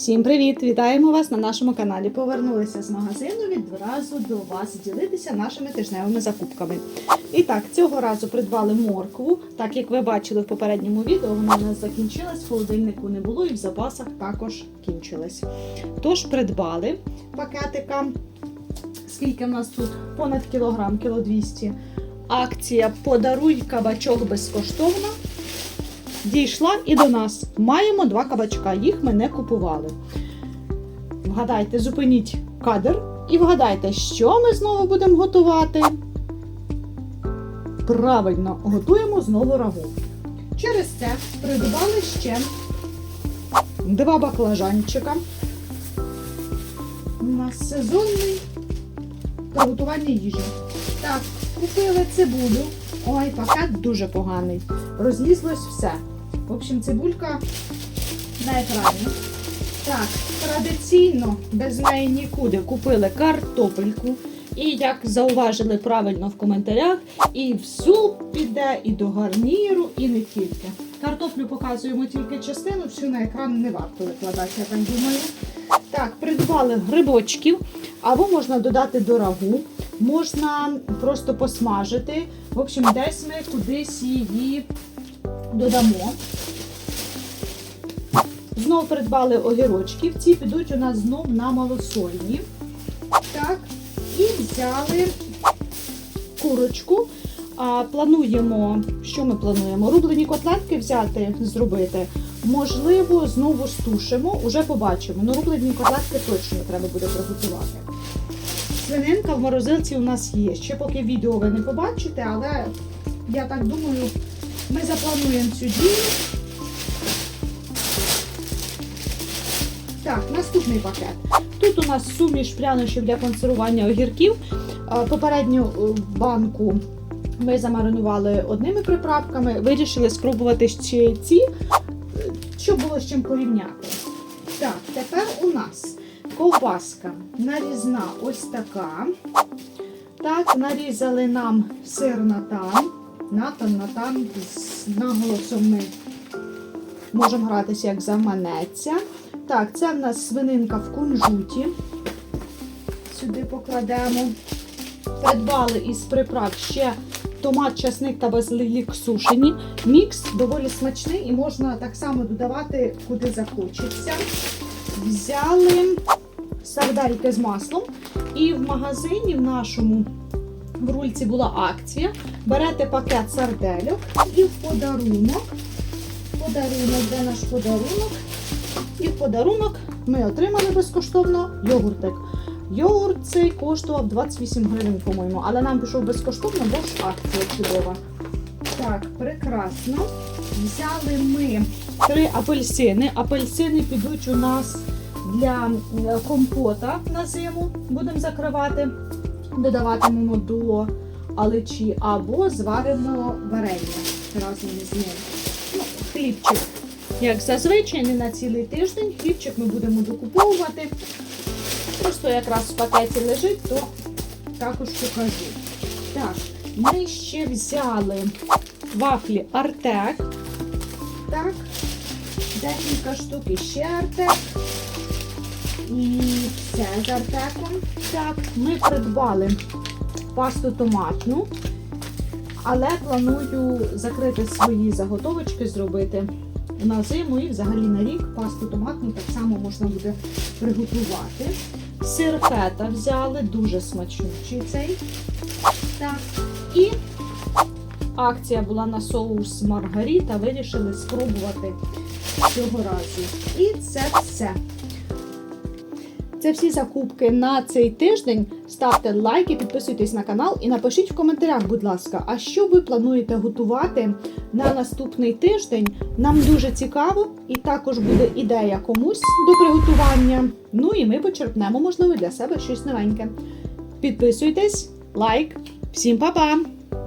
Всім привіт! Вітаємо вас на нашому каналі. Повернулися з магазину відразу до вас ділитися нашими тижневими закупками. І так, цього разу придбали моркву. Так як ви бачили в попередньому відео, вона у нас закінчилась, в холодильнику не було і в запасах також кінчилась. Тож придбали пакетика. Скільки в нас тут? Понад кілограм, кіло 200. Акція Подаруй кабачок безкоштовно дійшла і до нас. Маємо два кабачка, їх ми не купували. Вгадайте, зупиніть кадр і вгадайте, що ми знову будемо готувати. Правильно, готуємо знову рагу. Через це придбали ще два баклажанчика. У нас сезонний приготування їжі. Так, купили цибулю. Ой, пакет дуже поганий. Розлізлось все. В общем, цибулька на екрані. Так, традиційно без неї нікуди купили картопельку. І як зауважили правильно в коментарях, і в суп піде, і до гарніру, і не тільки. Картоплю показуємо тільки частину, всю на екран не варто викладати, я так думаю. Так, придбали грибочків, або можна додати до рагу, можна просто посмажити. В общем, десь ми кудись її додамо. Знову придбали огірочки. Ці підуть у нас знов на малосольні. Так, і взяли курочку. А, плануємо, що ми плануємо? Рублені котлетки взяти, зробити. Можливо, знову стушимо, уже побачимо. Ну, рублені котлетки точно треба буде приготувати. Свининка в морозилці у нас є. Ще поки відео ви не побачите, але я так думаю, ми заплануємо дію. Так, наступний пакет. Тут у нас суміш прянощів для консервування огірків. Е, Попередню е, банку ми замаринували одними приправками, вирішили спробувати ще ці, е, щоб було з чим порівняти. Так, тепер у нас ковбаска нарізна ось така. Так, нарізали нам сир натан. Натан, натан, з наголосом ми можемо гратися, як заманеться. Так, це в нас свининка в кунжуті. Сюди покладемо. Придбали із приправ ще томат, часник та базилік сушені. Мікс доволі смачний і можна так само додавати, куди захочеться. Взяли сардельки з маслом. І в магазині в нашому в рульці була акція. Берете пакет сардельок і в подарунок. Подарунок, де наш подарунок? І в подарунок ми отримали безкоштовно йогуртик. Йогурт цей коштував 28 гривень, по-моєму, але нам пішов безкоштовно, бо ж акція чудова. Так, прекрасно. Взяли ми три апельсини. Апельсини підуть у нас для е, компота на зиму. Будемо закривати, додаватимемо до алечі або зваримо варення разом з ним. Ну, хлібчик як зазвичай, не на цілий тиждень. Хлібчик ми будемо докуповувати. Просто якраз в пакеті лежить, то також покажу. Так, ми ще взяли вафлі Артек. Так, декілька штук і ще Артек. І це з Артеком. Так, ми придбали пасту томатну. Але планую закрити свої заготовочки, зробити на зиму і взагалі на рік пасту томатну так само можна буде приготувати. Сир фета взяли, дуже смачнючий цей. Так. І акція була на соус Маргарита, вирішили спробувати цього разу. І це все. Це всі закупки на цей тиждень. Ставте лайки, підписуйтесь на канал і напишіть в коментарях, будь ласка, а що ви плануєте готувати на наступний тиждень? Нам дуже цікаво, і також буде ідея комусь до приготування. Ну і ми почерпнемо, можливо, для себе щось новеньке. Підписуйтесь, лайк, всім па-па!